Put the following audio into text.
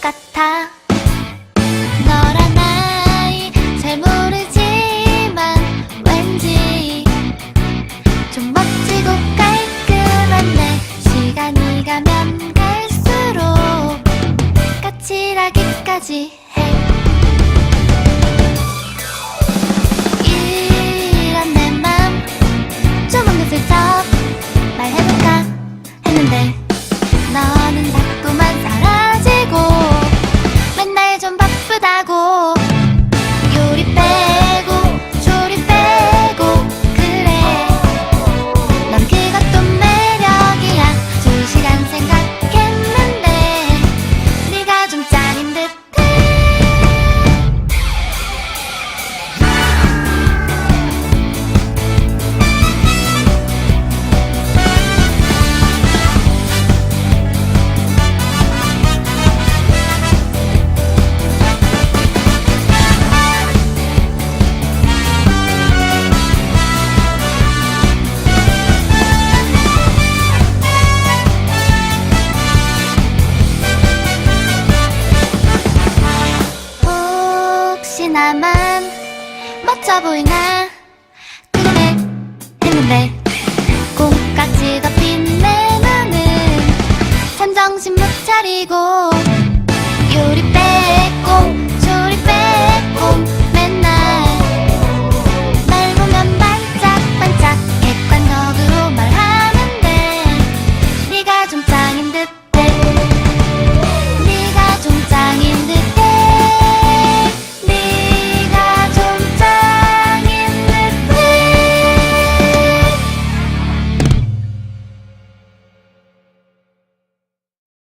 같아. 너란 나이 잘 모르지만 왠지 좀 멋지고 깔끔한 내 시간이 가면 갈수록 까칠하기까지 나만 멋져 보이나 궁금해 했는데 공깍지 덮인 내 눈은 참정신 못 차리고